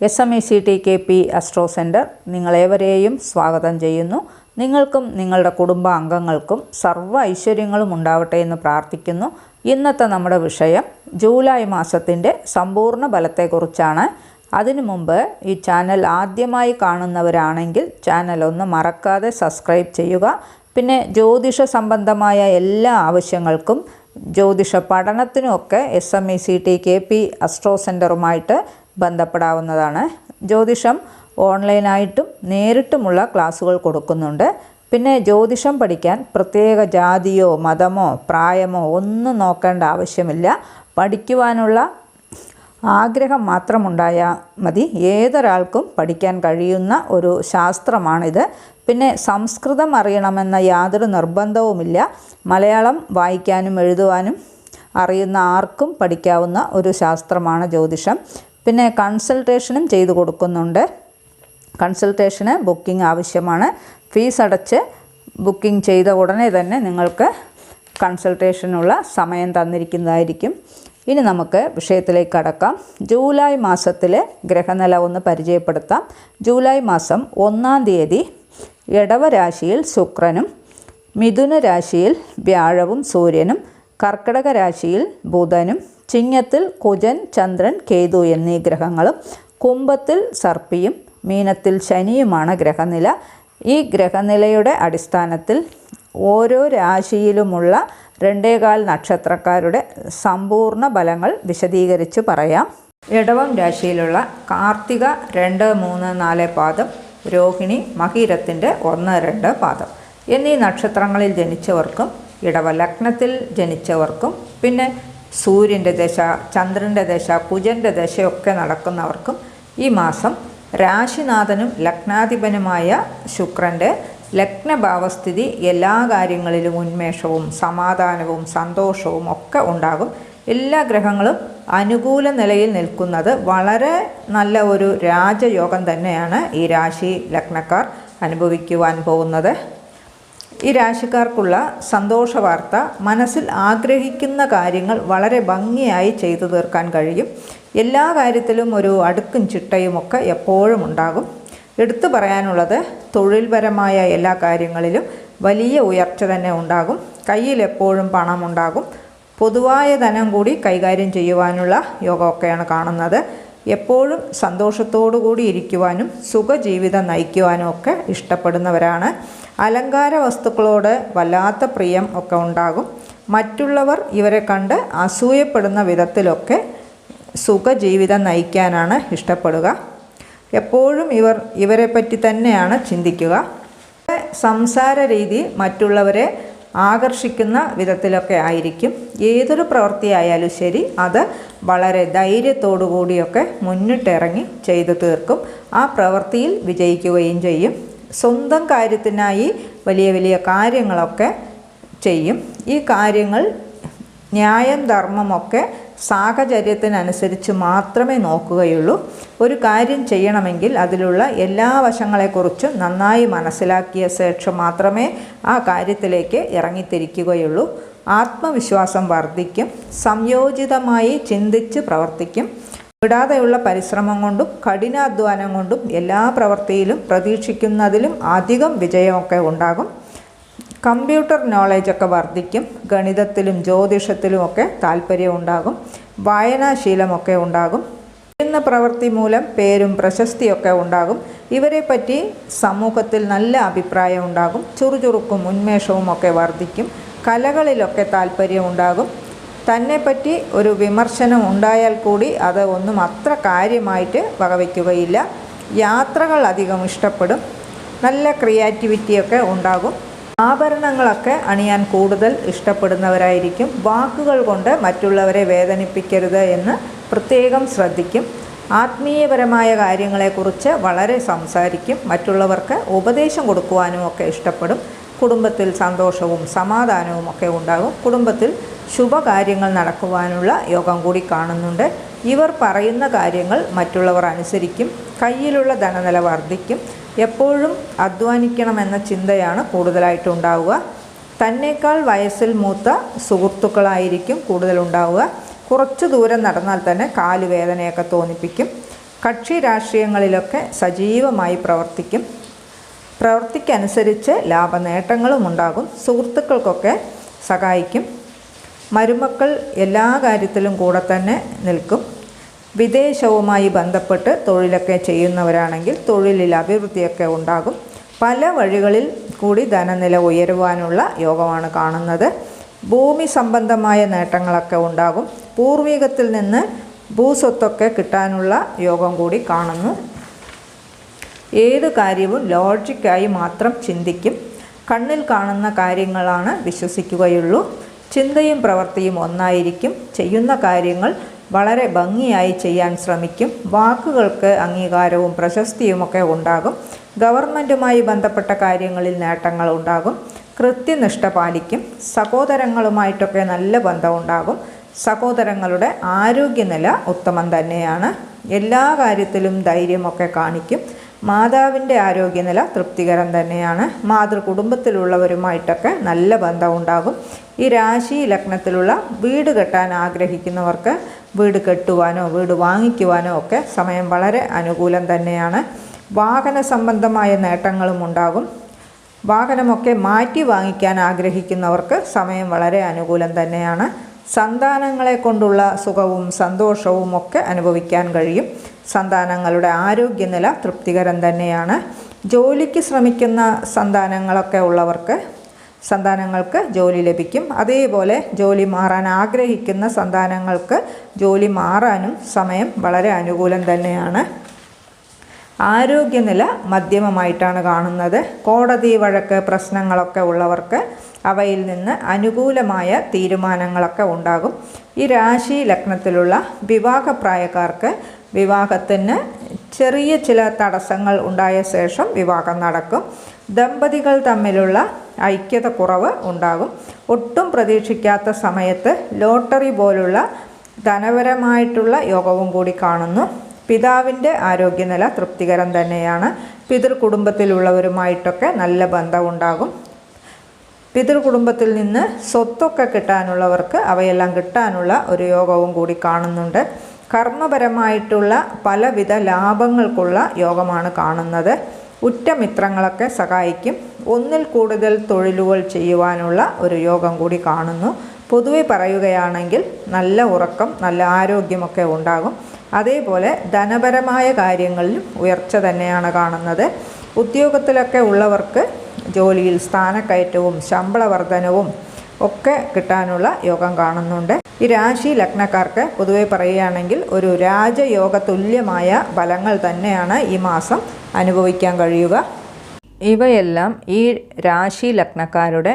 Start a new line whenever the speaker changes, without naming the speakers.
S M E C T K P astro centre നിങ്ങളേവരെയും സ്വാഗതം ചെയ്യുന്നു. നിങ്ങൾക്കും നിങ്ങളുടെ കുടുംബാംഗങ്ങൾക്കും സർവ ഐശ്വര്യങ്ങളും ഉണ്ടാവട്ടെ എന്ന് പ്രാർത്ഥിക്കുന്നു. ഇന്നത്തെ നമ്മുടെ വിഷയം ജൂലൈ മാസത്തിന്റെ സമ്പൂർണ ഫലത്തെക്കുറിച്ചാണ്. അതിനു മുമ്പ് ഈ ചാനൽ ആദ്യമായി കാണുന്നവരാണെങ്കിൽ ചാനൽ ഒന്ന് മറക്കാതെ സബ്സ്ക്രൈബ് ചെയ്യുക. പിന്നെ ജ്യോതിഷ സംബന്ധമായ എല്ലാ ആവശ്യങ്ങൾക്കും ജ്യോതിഷ പഠനത്തിനുമൊക്കെ S M E C T K P astro സെന്ററുമായിട്ട് ബന്ധപ്പെടാവുന്നതാണ്. ജ്യോതിഷം ഓൺലൈനായിട്ടും നേരിട്ടുമുള്ള ക്ലാസ്സുകൾ കൊടുക്കുന്നുണ്ട്. പിന്നെ ജ്യോതിഷം പഠിക്കാൻ പ്രത്യേക ജാതിയോ മതമോ പ്രായമോ ഒന്നും നോക്കേണ്ട ആവശ്യമില്ല. പഠിക്കുവാനുള്ള ആഗ്രഹം മാത്രമുണ്ടായാൽ മതി. ഏതൊരാൾക്കും പഠിക്കാൻ കഴിയുന്ന ഒരു ശാസ്ത്രമാണിത്. പിന്നെ സംസ്കൃതം അറിയണമെന്ന യാതൊരു നിർബന്ധവുമില്ല. മലയാളം വായിക്കാനും എഴുതുവാനും അറിയുന്ന ആർക്കും പഠിക്കാവുന്ന ഒരു ശാസ്ത്രമാണ് ജ്യോതിഷം. പിന്നെ കൺസൾട്ടേഷനും ചെയ്തു കൊടുക്കുന്നുണ്ട്. കൺസൾട്ടേഷന് ബുക്കിംഗ് ആവശ്യമാണ്. ഫീസ് അടച്ച് ബുക്കിംഗ് ചെയ്ത ഉടനെ തന്നെ നിങ്ങൾക്ക് കൺസൾട്ടേഷനുള്ള സമയം തന്നിരിക്കുന്നതായിരിക്കും. ഇനി നമുക്ക് വിഷയത്തിലേക്ക് കടക്കാം. ജൂലൈ മാസത്തിലെ ഗ്രഹനില ഒന്ന് പരിചയപ്പെടുത്താം. ജൂലൈ മാസം ഒന്നാം തീയതി ഇടവരാശിയിൽ ശുക്രനും മിഥുന രാശിയിൽ വ്യാഴവും സൂര്യനും കർക്കിടക രാശിയിൽ ബുധനും ചിങ്ങത്തിൽ കുജൻ ചന്ദ്രൻ കേതു എന്നീ ഗ്രഹങ്ങളും കുംഭത്തിൽ സർപ്പിയും മീനത്തിൽ ശനിയുമാണ് ഗ്രഹനില. ഈ ഗ്രഹനിലയുടെ അടിസ്ഥാനത്തിൽ ഓരോ രാശിയിലുമുള്ള രണ്ടേകാൽ നക്ഷത്രക്കാരുടെ സമ്പൂർണ ഫലങ്ങൾ വിശദീകരിച്ച് പറയാം. ഇടവം രാശിയിലുള്ള കാർത്തിക രണ്ട് മൂന്ന് നാല് പാദം രോഹിണി മകീരത്തിന്റെ ഒന്ന് രണ്ട് പാദം. എന്നീ നക്ഷത്രങ്ങളിൽ ജനിച്ചവർക്കും ഇടവ ലഗ്നത്തിൽ ജനിച്ചവർക്കും പിന്നെ സൂര്യന്റെ ദശ ചന്ദ്രന്റെ ദശ കുജന്റെ ദശയൊക്കെ നടക്കുന്നവർക്കും ഈ മാസം രാശിനാഥനും ലഗ്നാധിപനുമായ ശുക്രന്റെ ലഗ്നഭാവസ്ഥിതി എല്ലാ കാര്യങ്ങളിലും ഉന്മേഷവും സമാധാനവും സന്തോഷവും ഒക്കെ ഉണ്ടാകും. എല്ലാ ഗ്രഹങ്ങളും അനുകൂല നിലയിൽ നിൽക്കുന്നത് വളരെ നല്ല ഒരു രാജയോഗം തന്നെയാണ് ഈ രാശി ലഗ്നക്കാർ അനുഭവിക്കുവാൻ പോകുന്നത്. ഈ രാശിക്കാർക്കുള്ള സന്തോഷ വാർത്ത മനസ്സിൽ ആഗ്രഹിക്കുന്ന കാര്യങ്ങൾ വളരെ ഭംഗിയായി ചെയ്തു തീർക്കാൻ കഴിയും. എല്ലാ കാര്യത്തിലും ഒരു അടുക്കും ചിട്ടയുമൊക്കെ എപ്പോഴും ഉണ്ടാകും. എടുത്തു പറയാനുള്ളത് തൊഴിൽപരമായ എല്ലാ കാര്യങ്ങളിലും വലിയ ഉയർച്ച തന്നെ ഉണ്ടാകും. കയ്യിൽ എപ്പോഴും പണമുണ്ടാകും പൊതുവായ ധനം കൂടി കൈകാര്യം ചെയ്യുവാനുള്ള യോഗമൊക്കെയാണ് കാണുന്നത്. എപ്പോഴും സന്തോഷത്തോടു കൂടി ഇരിക്കുവാനും സുഖജീവിതം നയിക്കുവാനും ഒക്കെ ഇഷ്ടപ്പെടുന്നവരാണ്. അലങ്കാര വസ്തുക്കളോട് വല്ലാത്ത പ്രിയം ഒക്കെ ഉണ്ടാകും. മറ്റുള്ളവർ ഇവരെ കണ്ട് അസൂയപ്പെടുന്ന വിധത്തിലൊക്കെ സുഖജീവിതം നയിക്കാനാണ് ഇഷ്ടപ്പെടുക. എപ്പോഴും ഇവർ ഇവരെ പറ്റി തന്നെയാണ് ചിന്തിക്കുക. സംസാര രീതി മറ്റുള്ളവരെ ആകർഷിക്കുന്ന വിധത്തിലൊക്കെ ആയിരിക്കും. ഏതൊരു പ്രവൃത്തിയായാലും ശരി അത് വളരെ ധൈര്യത്തോടു കൂടിയൊക്കെ മുന്നിട്ടിറങ്ങി ചെയ്തു തീർക്കും. ആ പ്രവൃത്തിയിൽ വിജയിക്കുകയും ചെയ്യും. സ്വന്തം കാര്യത്തിനായി വലിയ വലിയ കാര്യങ്ങളൊക്കെ ചെയ്യും. ഈ കാര്യങ്ങൾ ന്യായം ധർമ്മമൊക്കെ സാഹചര്യത്തിനനുസരിച്ച് മാത്രമേ നോക്കുകയുള്ളൂ. ഒരു കാര്യം ചെയ്യണമെങ്കിൽ അതിലുള്ള എല്ലാ വശങ്ങളെക്കുറിച്ചും നന്നായി മനസ്സിലാക്കിയ ശേഷം മാത്രമേ ആ കാര്യത്തിലേക്ക് ഇറങ്ങിത്തിരിക്കുകയുള്ളൂ. ആത്മവിശ്വാസം വർദ്ധിക്കും. സംയോജിതമായി ചിന്തിച്ച് പ്രവർത്തിക്കും. വിടാതെയുള്ള പരിശ്രമം കൊണ്ടും കഠിനാധ്വാനം കൊണ്ടും എല്ലാ പ്രവൃത്തിയിലും പ്രതീക്ഷിക്കുന്നതിലും അധികം വിജയമൊക്കെ ഉണ്ടാകും. കമ്പ്യൂട്ടർ നോളജൊക്കെ വർദ്ധിക്കും ഗണിതത്തിലും ജ്യോതിഷത്തിലുമൊക്കെ താല്പര്യം ഉണ്ടാകും വായനാശീലമൊക്കെ ഉണ്ടാകും ചെയ്യുന്ന പ്രവൃത്തി മൂലം പേരും പ്രശസ്തിയൊക്കെ ഉണ്ടാകും. ഇവരെ പറ്റി സമൂഹത്തിൽ നല്ല അഭിപ്രായം ഉണ്ടാകും ചുറുചുറുക്കും ഉന്മേഷവും ഒക്കെ വർദ്ധിക്കും കലകളിലൊക്കെ താല്പര്യം ഉണ്ടാകും. തന്നെപ്പറ്റി ഒരു വിമർശനം ഉണ്ടായാൽ കൂടി അത് ഒന്നും അത്ര കാര്യമായിട്ട് വകവയ്ക്കുകയില്ല യാത്രകൾ അധികം ഇഷ്ടപ്പെടും. നല്ല ക്രിയാറ്റിവിറ്റിയൊക്കെ ഉണ്ടാകും. ആഭരണങ്ങളൊക്കെ അണിയാൻ കൂടുതൽ ഇഷ്ടപ്പെടുന്നവരായിരിക്കും. വാക്കുകൾ കൊണ്ട് മറ്റുള്ളവരെ വേദനിപ്പിക്കരുത് എന്ന് പ്രത്യേകം ശ്രദ്ധിക്കും. ആത്മീയപരമായ കാര്യങ്ങളെക്കുറിച്ച് വളരെ സംസാരിക്കും. മറ്റുള്ളവർക്ക് ഉപദേശം കൊടുക്കുവാനും ഒക്കെ ഇഷ്ടപ്പെടും. കുടുംബത്തിൽ സന്തോഷവും സമാധാനവും ഒക്കെ ഉണ്ടാകും. കുടുംബത്തിൽ ശുഭകാര്യങ്ങൾ നടക്കുവാനുള്ള യോഗം കൂടി കാണുന്നുണ്ട്. ഇവർ പറയുന്ന കാര്യങ്ങൾ മറ്റുള്ളവർ അനുസരിക്കും കയ്യിലുള്ള ധനനില വർദ്ധിക്കും എപ്പോഴും അധ്വാനിക്കണമെന്ന ചിന്തയാണ് കൂടുതലായിട്ട് ഉണ്ടാവുക. തന്നേക്കാൾ വയസ്സിൽ മൂത്ത സുഹൃത്തുക്കളായിരിക്കും കൂടുതലുണ്ടാവുക കുറച്ച് ദൂരം നടന്നാൽ തന്നെ കാലുവേദനയൊക്കെ തോന്നിപ്പിക്കും. കക്ഷി രാഷ്ട്രീയങ്ങളിലൊക്കെ സജീവമായി പ്രവർത്തിക്കും. പ്രവൃത്തിക്കനുസരിച്ച് ലാഭനേട്ടങ്ങളും ഉണ്ടാകും. സുഹൃത്തുക്കൾക്കൊക്കെ സഹായിക്കും. മരുമക്കൾ എല്ലാ കാര്യത്തിലും കൂടെ തന്നെ നിൽക്കും. വിദേശവുമായി ബന്ധപ്പെട്ട് തൊഴിലൊക്കെ ചെയ്യുന്നവരാണെങ്കിൽ തൊഴിലിൽ അഭിവൃദ്ധിയൊക്കെ ഉണ്ടാകും. പല വഴികളിൽ കൂടി ധനനില ഉയരുവാനുള്ള യോഗമാണ് കാണുന്നത്. ഭൂമി സംബന്ധമായ നേട്ടങ്ങളൊക്കെ ഉണ്ടാകും. പൂർവികത്തിൽ നിന്ന് ഭൂസ്വത്തൊക്കെ കിട്ടാനുള്ള യോഗം കൂടി കാണുന്നു. ഏത് കാര്യവും ലോജിക്കായി മാത്രം ചിന്തിക്കും. കണ്ണിൽ കാണുന്ന കാര്യങ്ങളാണ് വിശ്വസിക്കുകയുള്ളൂ. ചിന്തയും പ്രവൃത്തിയും ഒന്നായിരിക്കും. ചെയ്യുന്ന കാര്യങ്ങൾ വളരെ ഭംഗിയായി ചെയ്യാൻ ശ്രമിക്കും. വാക്കുകൾക്ക് അംഗീകാരവും പ്രശസ്തിയുമൊക്കെ ഉണ്ടാകും. ഗവൺമെന്റുമായി ബന്ധപ്പെട്ട കാര്യങ്ങളിൽ നേട്ടങ്ങൾ ഉണ്ടാകും. കൃത്യനിഷ്ഠ പാലിക്കും. സഹോദരങ്ങളുമായിട്ടൊക്കെ നല്ല ബന്ധമുണ്ടാകും സഹോദരങ്ങളുടെ ആരോഗ്യനില ഉത്തമം തന്നെയാണ്. എല്ലാ കാര്യത്തിലും ധൈര്യമൊക്കെ കാണിക്കും. മാതാവിന്റെ ആരോഗ്യനില തൃപ്തികരം തന്നെയാണ്. മാതൃകുടുംബത്തിലുള്ളവരുമായിട്ടൊക്കെ നല്ല ബന്ധം ഉണ്ടാകും ഈ രാശി ലഗ്നത്തിലുള്ള വീട് കെട്ടാൻ ആഗ്രഹിക്കുന്നവർക്ക് വീട് കെട്ടുവാനോ വീട് വാങ്ങിക്കുവാനോ ഒക്കെ സമയം വളരെ അനുകൂലം തന്നെയാണ്. വാഹന സംബന്ധമായ നേട്ടങ്ങളും ഉണ്ടാകും. വാഹനമൊക്കെ മാറ്റി വാങ്ങിക്കാൻ ആഗ്രഹിക്കുന്നവർക്ക് സമയം വളരെ അനുകൂലം തന്നെയാണ്. സന്താനങ്ങളെ കൊണ്ടുള്ള സുഖവും സന്തോഷവും ഒക്കെ അനുഭവിക്കാൻ കഴിയും. സന്താനങ്ങളുടെ ആരോഗ്യനില തൃപ്തികരം തന്നെയാണ്. ജോലിക്ക് ശ്രമിക്കുന്ന സന്താനങ്ങളൊക്കെ ഉള്ളവർക്ക് സന്താനങ്ങൾക്ക് ജോലി ലഭിക്കും. അതേപോലെ ജോലി മാറാൻ ആഗ്രഹിക്കുന്ന സന്താനങ്ങൾക്ക് ജോലി മാറാനും സമയം വളരെ അനുകൂലം തന്നെയാണ്. ആരോഗ്യനില മധ്യമമായിട്ടാണ് കാണുന്നത്. കോടതി വഴക്ക് പ്രശ്നങ്ങളൊക്കെ ഉള്ളവർക്ക് അവയിൽ നിന്ന് അനുകൂലമായ തീരുമാനങ്ങളൊക്കെ ഉണ്ടാകും. ഈ രാശി ലഗ്നത്തിലുള്ള വിവാഹപ്രായക്കാർക്ക് വിവാഹത്തിന് ചെറിയ ചില തടസ്സങ്ങൾ ഉണ്ടായ ശേഷം വിവാഹം നടക്കും. ദമ്പതികൾ തമ്മിലുള്ള ഐക്യത കുറവ് ഉണ്ടാകും. ഒട്ടും പ്രതീക്ഷിക്കാത്ത സമയത്ത് ലോട്ടറി പോലുള്ള ധനപരമായിട്ടുള്ള യോഗവും കൂടി കാണുന്നു. പിതാവിന്റെ ആരോഗ്യനില തൃപ്തികരം തന്നെയാണ്. പിതൃ കുടുംബത്തിലുള്ളവരുമായിട്ടൊക്കെ നല്ല ബന്ധമുണ്ടാകും. പിതൃ കുടുംബത്തിൽ നിന്ന് സ്വത്തൊക്കെ കിട്ടാനുള്ളവർക്ക് അവയെല്ലാം കിട്ടാനുള്ള ഒരു യോഗവും കൂടി കാണുന്നുണ്ട്. കർമ്മപരമായിട്ടുള്ള പലവിധ ലാഭങ്ങൾക്കുള്ള യോഗമാണ് കാണുന്നത്. ഉറ്റമിത്രങ്ങളൊക്കെ സഹായിക്കും. ഒന്നിൽ കൂടുതൽ തൊഴിലുകൾ ചെയ്യുവാനുള്ള ഒരു യോഗം കൂടി കാണുന്നു. പൊതുവെ പറയുകയാണെങ്കിൽ നല്ല ഉറക്കം നല്ല ആരോഗ്യമൊക്കെ ഉണ്ടാകും. അതേപോലെ ധനപരമായ കാര്യങ്ങളിലും ഉയർച്ച തന്നെയാണ് കാണുന്നത്. ഉദ്യോഗത്തിലൊക്കെ ഉള്ളവർക്ക് ജോലിയിൽ സ്ഥാനക്കയറ്റവും ശമ്പള വർധനവും ഒക്കെ കിട്ടാനുള്ള യോഗം കാണുന്നുണ്ട്. ഈ രാശി ലഗ്നക്കാർക്ക് പൊതുവെ പറയുകയാണെങ്കിൽ ഒരു രാജയോഗ തുല്യമായ ഫലങ്ങൾ തന്നെയാണ് ഈ മാസം അനുഭവിക്കാൻ കഴിയുക. ഇവയെല്ലാം ഈ രാശി ലഗ്നക്കാരുടെ